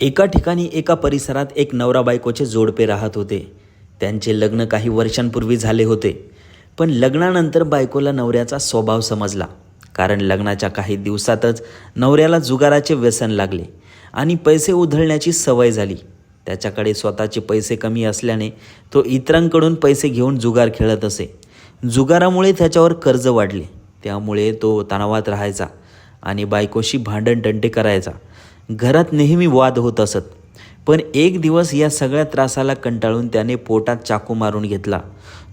एका ठिकाणी एका परिसरात एक नवरा बायकोचे जोडपे राहत होते. त्यांचे लग्न काही वर्षांपूर्वी झाले होते पण लग्नानंतर बायकोला नवऱ्याचा स्वभाव समजला कारण लग्नाच्या काही दिवसातच नवऱ्याला जुगाराचे व्यसन लागले आणि पैसे उधळण्याची सवय झाली. त्याच्याकडे स्वतःचे पैसे कमी असल्याने तो इतरांकडून पैसे घेऊन जुगार खेळत असे. जुगारामुळे त्याच्यावर कर्ज वाढले त्यामुळे तो तणावात राहायचा आणि बायकोशी भांडणटंटे करायचा. घरात नेहमी वाद होत असत. पण एक दिवस या सगळ्या त्रासाला कंटाळून त्याने पोटात चाकू मारून घेतला.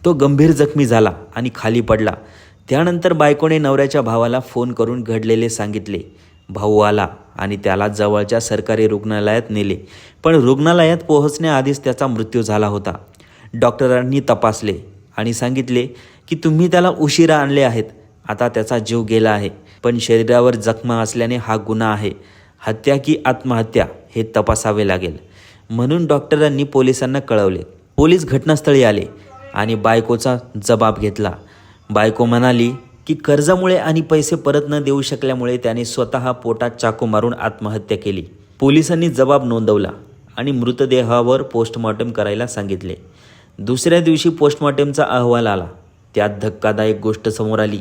तो गंभीर जखमी झाला आणि खाली पडला. त्यानंतर बायकोने नवऱ्याच्या भावाला फोन करून घडलेले सांगितले. भाऊ आला आणि त्याला जवळच्या सरकारी रुग्णालयात नेले. पण रुग्णालयात पोहोचण्याआधीच त्याचा मृत्यू झाला होता. डॉक्टरांनी तपासले आणि सांगितले की तुम्ही त्याला उशिरा आणले आहेत. आता त्याचा जीव गेला आहे. पण शरीरावर जखमा असल्याने हा गुन्हा आहे. हत्या की आत्महत्या हे तपासावे लागेल. म्हणून डॉक्टरांनी पोलिसांना कळवले. पोलीस घटनास्थळी आले आणि बायकोचा जबाब घेतला. बायको म्हणाली की कर्जामुळे आणि पैसे परत न देऊ शकल्यामुळे त्याने स्वतः पोटात चाकू मारून आत्महत्या केली. पोलिसांनी जबाब नोंदवला आणि मृतदेहावर पोस्टमॉर्टम करायला सांगितले. दुसऱ्या दिवशी पोस्टमॉर्टमचा अहवाल आला. त्यात धक्कादायक गोष्ट समोर आली.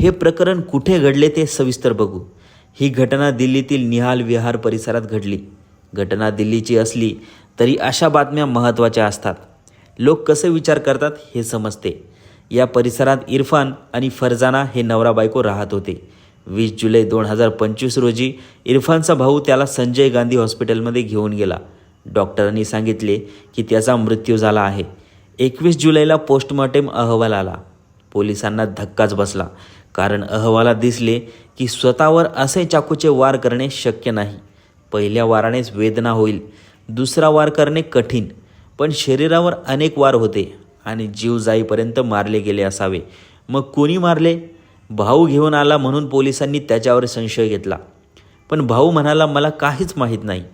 हे प्रकरण कुठे घडले ते सविस्तर बघू. ही घटना दिल्लीतील निहाल विहार परिसरात घडली. घटना दिल्लीची असली तरी अशा बातम्या महत्त्वाच्या असतात. लोक कसे विचार करतात हे समजते. या परिसरात इरफान आणि फरजाना हे नवरा बायको राहत होते. वीस जुलै दोन हजार पंचवीस रोजी इरफानचा भाऊ त्याला संजय गांधी हॉस्पिटलमध्ये घेऊन गेला. डॉक्टरांनी सांगितले की त्याचा मृत्यू झाला आहे. एकवीस जुलैला पोस्टमॉर्टेम अहवाल आला. पोलिसांना धक्काच बसला. कारण अहवालात दिसले की स्वतःवर असे चाकूचे वार करणे शक्य नाही. पहिल्या वारानेच वेदना होईल दुसरा वार करणे कठीण पण शरीरावर अनेक वार होते आणि जीव जाईपर्यंत मारले गेले असावे. मग कोणी मारले? भाऊ घेऊन आला म्हणून पोलिसांनी त्याच्यावर संशय घेतला. पण भाऊ म्हणाला मला काहीच माहीत नाही.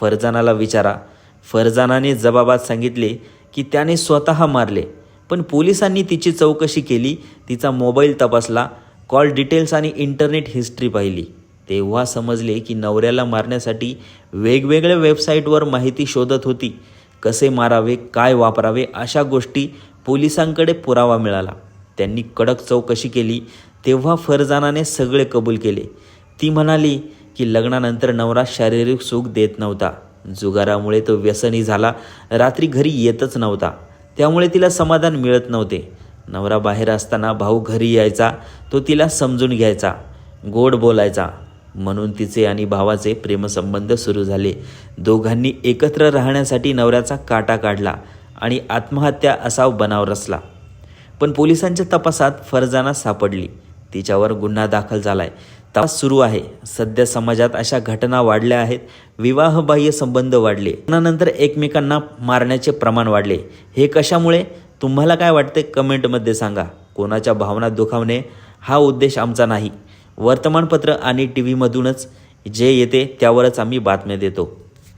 फरजानाला विचारा. फरजानाने जबाबात सांगितले की त्याने स्वतः मारले. पण पोलिसांनी तिची चौकशी केली तिचा मोबाईल तपासला कॉल डिटेल्स आणि इंटरनेट हिस्ट्री पाहिली. तेव्हा समजले की नवऱ्याला मारण्यासाठी वेगवेगळ्या वेबसाईटवर माहिती शोधत होती. कसे मारावे काय वापरावे अशा गोष्टी पोलिसांकडे पुरावा मिळाला. त्यांनी कडक चौकशी केली तेव्हा फरजानाने सगळे कबूल केले. ती म्हणाली की लग्नानंतर नवरा शारीरिक सुख देत नव्हता. जुगारामुळे तो व्यसनी झाला रात्री घरी येतच नव्हता. त्यामुळे तिला समाधान मिळत नव्हते. नवरा बाहेर असताना भाऊ घरी यायचा तो तिला समजून घ्यायचा गोड बोलायचा. म्हणून तिचे आणि भावाचे प्रेमसंबंध सुरू झाले. दोघांनी एकत्र राहण्यासाठी नवऱ्याचा काटा काढला आणि आत्महत्या असा बनाव रचला. पण पोलिसांच्या तपासात फरजाना सापडली. तिच्यावर गुन्हा दाखल झालाय. तपास सुरू आहे. सध्या समाजात अशा घटना वाढल्या आहेत. विवाहबाह्य संबंध वाढले. लग्नानंतर एकमेकांना मारण्याचे प्रमाण वाढले. हे कशामुळे? तुम्हाला काय वाटते कमेंटमध्ये सांगा. कोणाच्या भावना दुखावणे? हा उद्देश आमचा नाही. वर्तमानपत्र आणि टी व्हीमधूनच जे येते त्यावरच आम्ही बातम्या देतो.